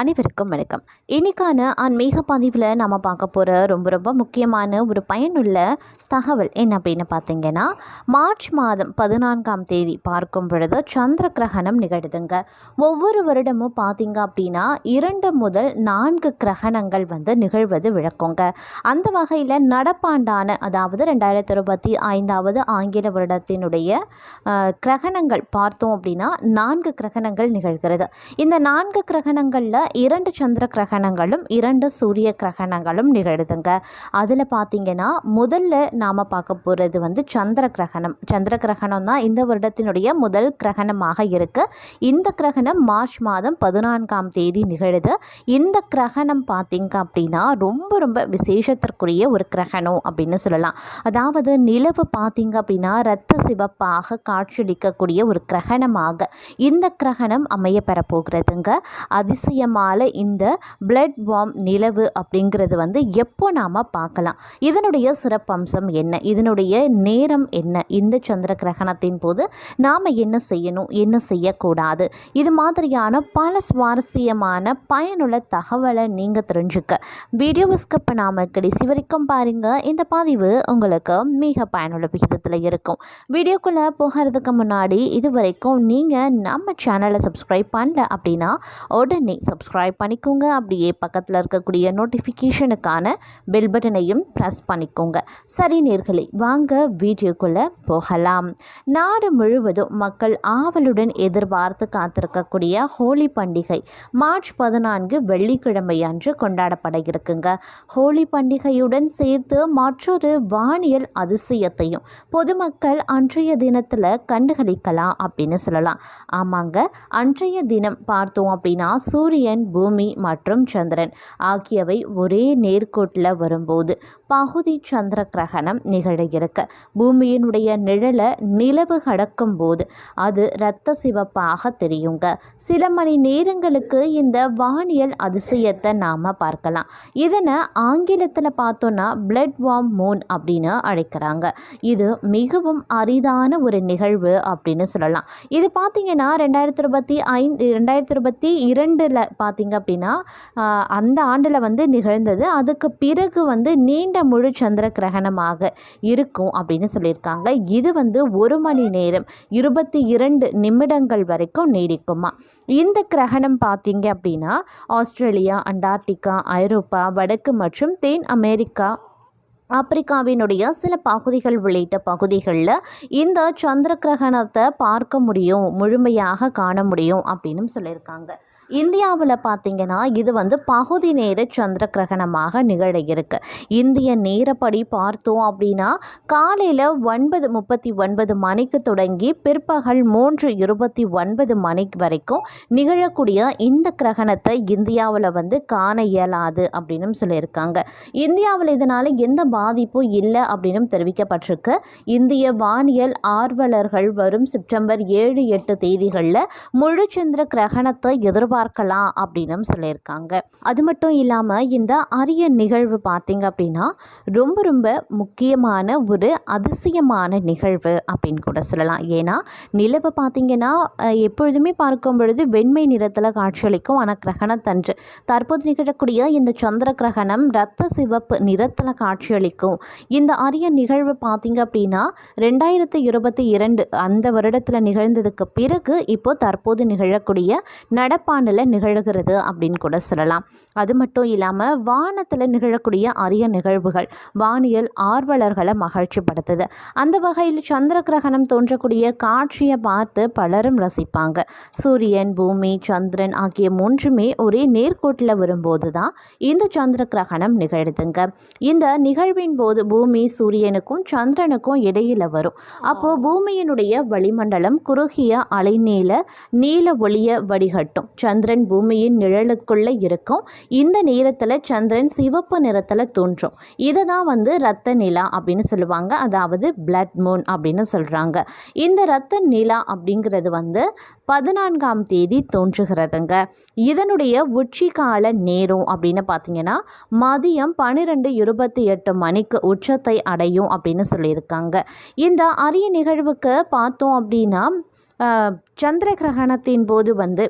அனைவருக்கும் வணக்கம். இன்னைக்கான ஆன்மீக பதிவில் நம்ம பார்க்க போகிற ரொம்ப ரொம்ப முக்கியமான ஒரு பயனுள்ள தகவல் என்ன அப்படின்னு பார்த்தீங்கன்னா மார்ச் மாதம் பதினான்காம் தேதி பார்க்கும் பொழுது சந்திர கிரகணம் நிகழுதுங்க. ஒவ்வொரு வருடமும் பார்த்தீங்க அப்படின்னா இரண்டு முதல் நான்கு கிரகணங்கள் வந்து நிகழ்வது விளக்குங்க. அந்த வகையில் நடப்பாண்டான அதாவது ரெண்டாயிரத்தி இருபத்தி ஐந்தாவது ஆங்கில வருடத்தினுடைய கிரகணங்கள் பார்த்தோம் அப்படின்னா நான்கு கிரகணங்கள் நிகழ்கிறது. இந்த நான்கு கிரகணங்களில் இரண்டு சந்திர கிரகணங்களும் இரண்டு சூரிய கிரகணங்களும் நிகழுதுங்க. அதில் பார்த்தீங்கன்னா முதல்ல நாம் பார்க்க போகிறது வந்து சந்திர கிரகணம். சந்திர கிரகணம் தான் இந்த வருடத்தினுடைய முதல் கிரகணமாக இருக்குது இந்த கிரகணம் மார்ச் மாதம் பதினான்காம் தேதி நிகழுது. இந்த கிரகணம் பார்த்தீங்க அப்படின்னா ரொம்ப ரொம்ப விசேஷத்திற்குரிய ஒரு கிரகணம் அப்படின்னு சொல்லலாம். அதாவது நிலவு பார்த்தீங்க அப்படின்னா இரத்த சிவப்பாக காட்சியளிக்கக்கூடிய ஒரு கிரகணமாக இந்த கிரகணம் அமைய பெறப்போகிறதுங்க மாலை இந்த பிளட் வார்ம் நிலவு அப்படிங்கிறது வந்து எப்போ நாம் பார்க்கலாம்? இதனுடைய சிறப்பம்சம் என்ன? இதனுடைய நேரம் என்ன? இந்த சந்திர கிரகணத்தின் போது நாம் என்ன செய்யணும்? என்ன செய்யக்கூடாது? இது மாதிரியான பல சுவாரஸ்யமான பயனுள்ள தகவலை நீங்கள் தெரிஞ்சுக்க. வீடியோவை ஸ்கிப் நாம் கடைசி வரைக்கும் பாருங்கள் இந்த பதிவு உங்களுக்கு மிக பயனுள்ள விகிதத்தில் இருக்கும். வீடியோக்குள்ளே போகிறதுக்கு முன்னாடி இது வரைக்கும் நீங்கள் நம்ம சேனலை சப்ஸ்கிரைப் பண்ணல அப்படின்னா உடனே சப்ஸ்கிரைப் பண்ணிக்கோங்க. அப்படியே பக்கத்தில் இருக்கக்கூடிய நோட்டிஃபிகேஷனுக்கான பெல் பட்டனையும் ப்ரெஸ் பண்ணிக்கோங்க. சரி நேர்களை வாங்க வீடியோக்குள்ளே போகலாம். நாடு முழுவதும் மக்கள் ஆவலுடன் எதிர்பார்த்து காத்திருக்கக்கூடிய ஹோலி பண்டிகை மார்ச் பதினான்கு வெள்ளிக்கிழமை அன்று கொண்டாடப்பட இருக்குங்க ஹோலி பண்டிகையுடன் சேர்த்து மற்றொரு வானியல் அதிசயத்தையும் பொதுமக்கள் அன்றைய தினத்தில் கண்டுகளிக்கலாம் அப்படின்னு சொல்லலாம். ஆமாங்க அன்றைய தினம் பார்த்தோம் அப்படின்னா சூரியன் பூமி மற்றும் சந்திரன் ஆகியவை ஒரே நேர்கோட்டில் வரும்போது பகுதி சந்திர கிரகணம் நிகழ இருக்கு பூமியினுடைய நிழலை நிலவு கடக்கும் போது அது இரத்த சிவப்பாக தெரியுங்க. சில மணி நேரங்களுக்கு இந்த வானியல் அதிசயத்தை நாம் பார்க்கலாம். இதனை ஆங்கிலத்தில் பார்த்தோன்னா பிளட் வார்ம் மூன் அப்படின்னு அழைக்கிறாங்க. இது மிகவும் அரிதான ஒரு நிகழ்வு அப்படின்னு சொல்லலாம். இது பார்த்தீங்கன்னா ரெண்டாயிரத்தி இருபத்தி ஐந்து ரெண்டாயிரத்தி இருபத்தி இரண்டில் பார்த்தீங்க அப்படின்னா அந்த ஆண்டில் வந்து நிகழ்ந்தது. அதுக்கு பிறகு வந்து நீண்ட முழு சந்திர கிரகணமாக இருக்கும் அப்படின்னு சொல்லியிருக்காங்க. இது வந்து ஒரு மணி நேரம் இருபத்தி இரண்டு நிமிடங்கள் வரைக்கும் நீடிக்குமா? இந்த கிரகணம் பார்த்தீங்க அப்படின்னா ஆஸ்திரேலியா அண்டார்டிகா ஐரோப்பா வடக்கு மற்றும் தென் அமெரிக்கா ஆப்பிரிக்காவினுடைய சில பகுதிகள் உள்ளிட்ட பகுதிகளில் இந்த சந்திர கிரகணத்தை பார்க்க முடியும் முழுமையாக காண முடியும் அப்படின்னு சொல்லியிருக்காங்க. இந்தியாவில் பார்த்திங்கன்னா இது வந்து பகுதி நேர சந்திர கிரகணமாக நிகழ இருக்கு. இந்திய நேரப்படி பார்த்தோம் அப்படின்னா காலையில் ஒன்பது முப்பத்தி ஒன்பது மணிக்கு தொடங்கி பிற்பகல் மூன்று இருபத்தி ஒன்பது மணி வரைக்கும் நிகழக்கூடிய இந்த கிரகணத்தை இந்தியாவில் வந்து காண இயலாது அப்படின்னு சொல்லியிருக்காங்க. இந்தியாவில் இதனால் எந்த பாதிப்பும் இல்லை அப்படின்னு தெரிவிக்கப்பட்டிருக்கு. இந்திய வானியல் ஆர்வலர்கள் வரும் செப்டம்பர் ஏழு எட்டு தேதிகளில் முழு சந்திர கிரகணத்தை பார்க்கலாம் அப்படின்னு சொல்லியிருக்காங்க. அது மட்டும் இல்லாமல் இந்த அரிய நிகழ்வு பார்த்திங்க அப்படின்னா ரொம்ப ரொம்ப முக்கியமான ஒரு அதிசயமான நிகழ்வு அப்படின்னு கூட சொல்லலாம். ஏன்னா நிலவை பார்த்திங்கன்னா எப்பொழுதுமே பார்க்கும் பொழுது வெண்மை நிறத்தில் காட்சியளிக்கும் ஆனால் கிரகணத்தன்று தற்போது நிகழக்கூடிய இந்த சந்திர கிரகணம் இரத்த சிவப்பு நிறத்தில் காட்சியளிக்கும். இந்த அரிய நிகழ்வு பார்த்திங்க அப்படின்னா ரெண்டாயிரத்தி இருபத்தி இரண்டு அந்த வருடத்தில் நிகழ்ந்ததுக்கு பிறகு இப்போ தற்போது நிகழக்கூடிய நடப்பாண்டில் நிகழ்கிறது அப்படின்னு கூட சொல்லலாம். அது மட்டும் இல்லாமல் வானத்தில் நிகழக்கூடிய அரிய நிகழ்வுகள் வானியல் ஆர்வலர்களை மகிழ்ச்சிப்படுத்துது. அந்த வகையில் சந்திர கிரகணம் தோன்றக்கூடிய காட்சியை பார்த்து பலரும் ரசிப்பாங்க. சூரியன் பூமி சந்திரன் ஆகிய மூன்றுமே ஒரே நேர்கோட்டில் வரும்போது தான் இந்த சந்திர கிரகணம் நிகழ்துங்க. இந்த நிகழ்வின் போது பூமி சூரியனுக்கும் சந்திரனுக்கும் இடையில வரும். அப்போ பூமியினுடைய வளிமண்டலம் குறுகிய அலைநீள நீல ஒளிய வடிகட்டும். சந்திரன் பூமியின் நிழலுக்குள்ளே இருக்கும். இந்த நேரத்தில் சந்திரன் சிவப்பு நிறத்தில் தோன்றும். இதை தான் வந்து ரத்த நிலா அப்படின்னு சொல்லுவாங்க. அதாவது பிளட் மூன் அப்படின்னு சொல்கிறாங்க இந்த ரத்த நிலா அப்படிங்கிறது வந்து பதினான்காம் தேதி தோன்றுகிறதுங்க. இதனுடைய உச்சிகால நேரம் அப்படின்னு பார்த்தீங்கன்னா மதியம் பன்னிரெண்டு இருபத்தி எட்டு மணிக்கு உச்சத்தை அடையும் அப்படின்னு சொல்லியிருக்காங்க. இந்த அரிய நிகழ்வுக்கு பார்த்தோம் அப்படின்னா சந்திர கிரகணத்தின் போது வந்து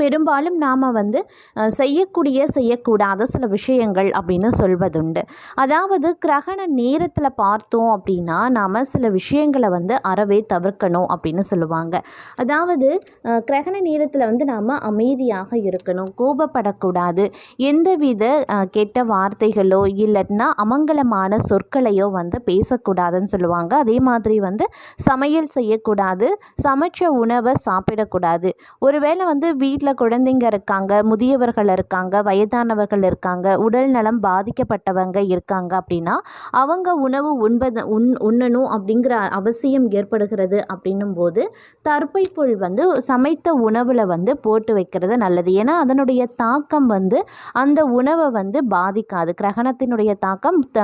பெரும்பாலும் நாம் வந்து செய்யக்கூடிய செய்யக்கூடாத சில விஷயங்கள் அப்படின்னு சொல்வதுண்டு. அதாவது கிரகண நேரத்தில் பார்த்தோம் அப்படின்னா நாம் சில விஷயங்களை வந்து அறவே தவிர்க்கணும் அப்படின்னு சொல்லுவாங்க. அதாவது கிரகண நேரத்தில் வந்து நாம் அமைதியாக இருக்கணும் கோபப்படக்கூடாது. எந்தவித கெட்ட வார்த்தைகளோ இல்லைன்னா அமங்கலமான சொற்களையோ வந்து பேசக்கூடாதுன்னு சொல்லுவாங்க. அதே மாதிரி வந்து சமையல் செய்யக்கூடாது சமைச்ச உணவை சாப்பிடக்கூடாது. ஒருவேளை வந்து வீட்டில் குழந்தைங்க இருக்காங்க முதியவர்கள் இருக்காங்க வயதானவர்கள் இருக்காங்க உடல் நலம் பாதிக்கப்பட்டவங்க இருக்காங்க அப்படின்னா அவங்க உணவு உண்பது உண் உண்ணணும் அப்படிங்கிற அவசியம் ஏற்படுகிறது அப்படின்னும் போது தர்பை புல் வந்து சமைத்த உணவில் வந்து போட்டு வைக்கிறது நல்லது. ஏன்னா அதனுடைய தாக்கம் வந்து அந்த உணவை வந்து பாதிக்காது. கிரகணத்தினுடைய தாக்கம் த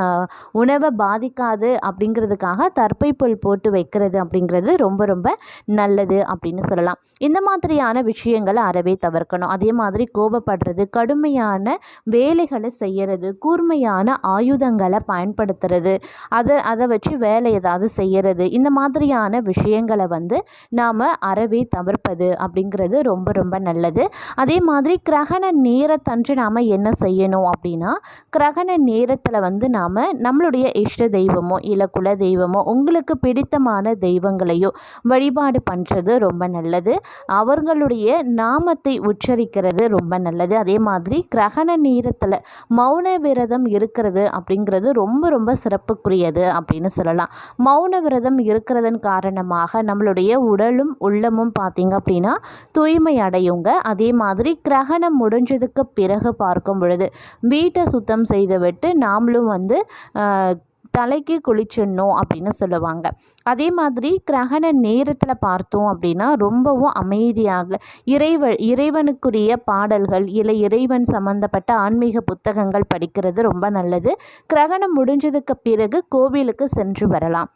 உணவை பாதிக்காது அப்படிங்கிறதுக்காக தர்பை புல் போட்டு வைக்கிறது அப்படிங்கிறது ரொம்ப ரொம்ப நல்லது அப்படின்னு சொல்லலாம். இந்த மாதிரியான விஷயங்களை அறவே தவிர்க்கணும். அதே மாதிரி கோபப்படுறது கடுமையான வேலைகளை செய்கிறது கூர்மையான ஆயுதங்களை பயன்படுத்துறது அதை அதை வச்சு வேலை ஏதாவது செய்கிறது இந்த மாதிரியான விஷயங்களை வந்து நாம் அறவே தவிர்ப்பது அப்படிங்கிறது ரொம்ப ரொம்ப நல்லது. அதே மாதிரி கிரகண நேரத்தன்று நாம் என்ன செய்யணும் அப்படின்னா கிரகண நேரத்தில் வந்து நாம் நம்மளுடைய இஷ்ட தெய்வமோ இல்லை குல தெய்வமோ உங்களுக்கு பிடித்தமான தெய்வங்களையோ வழிபாடு பண்ணுறது ரொம்ப நல்லது. அவர்களுடைய நாமத்தை உச்சரிக்கிறது ரொம்ப நல்லது. அதே மாதிரி கிரகண நேரத்தில் மௌன விரதம் இருக்கிறது அப்படிங்கிறது ரொம்ப ரொம்ப சிறப்புக்குரியது அப்படின்னு சொல்லலாம். மௌன விரதம் இருக்கிறதன் காரணமாக நம்மளுடைய உடலும் உள்ளமும் பார்த்திங்க அப்படின்னா தூய்மை அடையுங்க. அதே மாதிரி கிரகணம் முடிஞ்சதுக்கு பிறகு பார்க்கும் பொழுது வீட்டை சுத்தம் செய்துவிட்டு நாமளும் வந்து தலைக்கு குளிச்சிடணும் அப்படின்னு சொல்லுவாங்க. அதே மாதிரி கிரகண நேரத்தில் பார்த்தோம் அப்படின்னா ரொம்பவும் அமைதியாக இறைவ இறைவனுக்குரிய பாடல்கள் இல்லை இறைவன் சம்மந்தப்பட்ட ஆன்மீக புத்தகங்கள் படிக்கிறது ரொம்ப நல்லது. கிரகணம் முடிஞ்சதுக்கு பிறகு கோவிலுக்கு சென்று வரலாம்.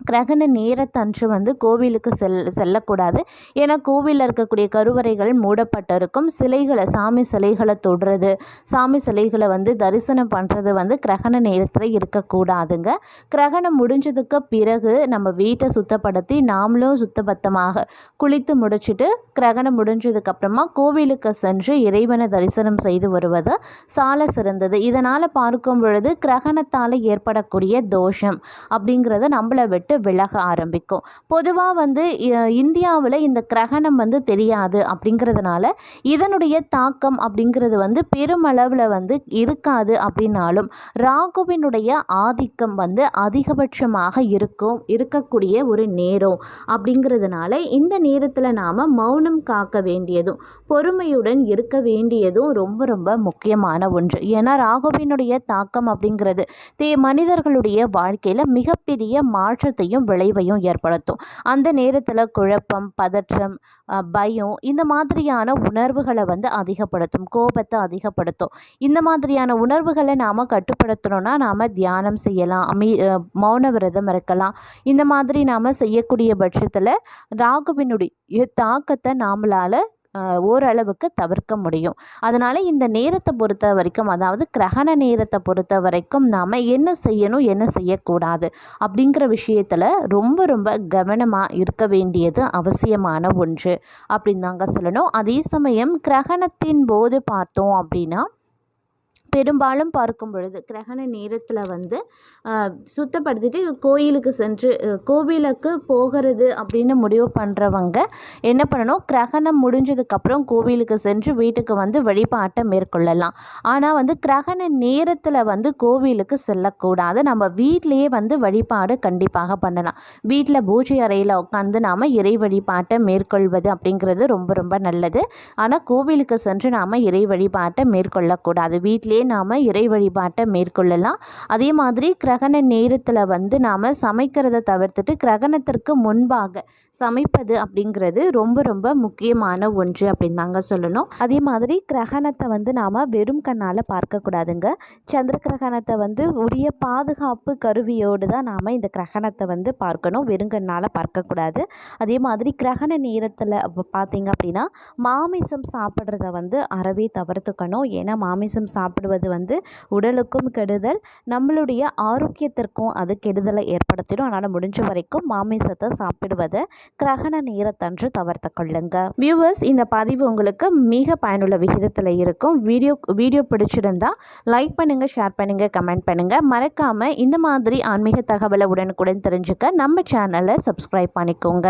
கிரகண நேரத்தன்று வந்து கோவிலுக்கு செல் செல்லக்கூடாது. ஏன்னா கோவிலில் இருக்கக்கூடிய கருவறைகள் மூடப்பட்டிருக்கும். சிலைகளை சாமி சிலைகளை தொடுறது சாமி சிலைகளை வந்து தரிசனம் பண்ணுறது வந்து கிரகண நேரத்தில் இருக்கக்கூடாதுங்க. கிரகணம் முடிஞ்சதுக்கு பிறகு நம்ம வீட்டை சுத்தப்படுத்தி நாமளும் சுத்தபத்தமாக குளித்து முடிச்சுட்டு கிரகணம் முடிஞ்சதுக்கப்புறமா கோவிலுக்கு சென்று இறைவனை தரிசனம் செய்து வருவது சால சிறந்தது. இதனால் பார்க்கும் பொழுது கிரகணத்தால் ஏற்படக்கூடிய தோஷம் அப்படிங்கிறத நம்மளை விட்டு விலக ஆரம்பிக்கும். பொதுவாக வந்து இந்தியாவில் இந்த கிரகணம் வந்து தெரியாது அப்படிங்கிறதுனால இதனுடைய தாக்கம் அப்படிங்கிறது வந்து பெருமளவில் வந்து இருக்காது அப்படின்னாலும் ராகுவினுடைய ஆதிக்கம் வந்து அதிகபட்சமாக இருக்கும் இருக்கக்கூடிய ஒரு நேரம் அப்படிங்கிறதுனால இந்த நேரத்தில் நாம் மௌனம் காக்க வேண்டியதும் பொறுமையுடன் இருக்க வேண்டியதும் ரொம்ப ரொம்ப முக்கியமான ஒன்று. ஏன்னா ராகுவினுடைய தாக்கம் அப்படிங்கிறது தே மனிதர்களுடைய வாழ்க்கையில் மிகப்பெரிய மாற்றத்தையும் விளைவையும் ஏற்படுத்தும். அந்த நேரத்தில் குழப்பம் பதற்றம் பயம் இந்த மாதிரியான உணர்வுகளை வந்து அதிகப்படுத்தும் கோபத்தை அதிகப்படுத்தும். இந்த மாதிரியான உணர்வுகளை நாம் கட்டுப்படுத்தணும்னா நாம் தியானம் செய்யலாம் அமீ மௌன விரதம் இருக்கலாம். இந்த மாதிரி நாம் செய்யக்கூடிய பட்சத்தில் ராகுவினுடைய தாக்கத்தை நாமளால் ஓரளவுக்கு தவிர்க்க முடியும். அதனால் இந்த நேரத்தை பொறுத்த வரைக்கும் அதாவது கிரகண நேரத்தை பொறுத்த வரைக்கும் நாம் என்ன செய்யணும் என்ன செய்யக்கூடாது அப்படிங்கிற விஷயத்தில் ரொம்ப ரொம்ப கவனமாக இருக்க வேண்டியது அவசியமான ஒன்று. அப்படின்னு தாங்க சொல்லணும். அதே சமயம் கிரகணத்தின் போது பார்த்தோம் அப்படின்னா பெரும்பாலும் பார்க்கும் பொழுது கிரகண நேரத்தில் வந்து சுத்தப்படுத்திட்டு கோயிலுக்கு சென்று கோவிலுக்கு போகிறது அப்படின்னு முடிவு பண்ணுறவங்க என்ன பண்ணணும்? கிரகணம் முடிஞ்சதுக்கப்புறம் கோவிலுக்கு சென்று வீட்டுக்கு வந்து வழிபாட்டை மேற்கொள்ளலாம். ஆனால் வந்து கிரகண நேரத்தில் வந்து கோவிலுக்கு செல்லக்கூடாது. நம்ம வீட்டிலையே வந்து வழிபாடு கண்டிப்பாக பண்ணலாம். வீட்டில் பூஜை அறையில் உட்காந்து நாம் இறை வழிபாட்டை மேற்கொள்வது அப்படிங்கிறது ரொம்ப ரொம்ப நல்லது. ஆனால் கோவிலுக்கு சென்று நாம் இறை வழிபாட்டை மேற்கொள்ளக்கூடாது. வீட்டிலேயே நாம் இறை வழிபாட்டை மேற்கொள்ளலாம். அதே மாதிரி கிரகண நேரத்தில் வந்து நாம் சமைக்கிறத தவிர்த்துட்டு கிரகணத்திற்கு முன்பாக சமைப்பது அப்படிங்கிறது ரொம்ப ரொம்ப முக்கியமான ஒன்று அப்படின்னு தாங்க சொல்லணும். அதே மாதிரி கிரகணத்தை வந்து நாம் வெறும் கண்ணால் பார்க்கக்கூடாதுங்க சந்திர கிரகணத்தை வந்து உரிய பாதுகாப்பு கருவியோடு தான் நாம் இந்த கிரகணத்தை வந்து பார்க்கணும். வெறும் கண்ணால் பார்க்கக்கூடாது அதே மாதிரி கிரகண நேரத்தில் பார்த்தீங்க அப்படின்னா மாமிசம் சாப்பிட்றத வந்து அறவே தவிர்த்துக்கணும். ஏன்னா மாமிசம் சாப்பிடும் சாப்பிடுவது வந்து உடலுக்கும் கெடுதல் நம்மளுடைய ஆரோக்கியத்திற்கும் அது கெடுதலை ஏற்படுத்திடும். அதனால் முடிஞ்ச வரைக்கும் மாமிசத்தை சாப்பிடுவதை கிரகண நேரத்தன்று தவிர்த்து கொள்ளுங்க. வியூவர்ஸ் இந்த பதிவு உங்களுக்கு மிக பயனுள்ள விகிதத்தில் இருக்கும். வீடியோ வீடியோ பிடிச்சிருந்தா லைக் பண்ணுங்கள் ஷேர் பண்ணுங்கள் கமெண்ட் பண்ணுங்கள் மறக்காமல் இந்த மாதிரி ஆன்மீக தகவலை உடனுக்குடன் தெரிஞ்சுக்க நம்ம சேனலை சப்ஸ்கிரைப் பண்ணிக்கோங்க.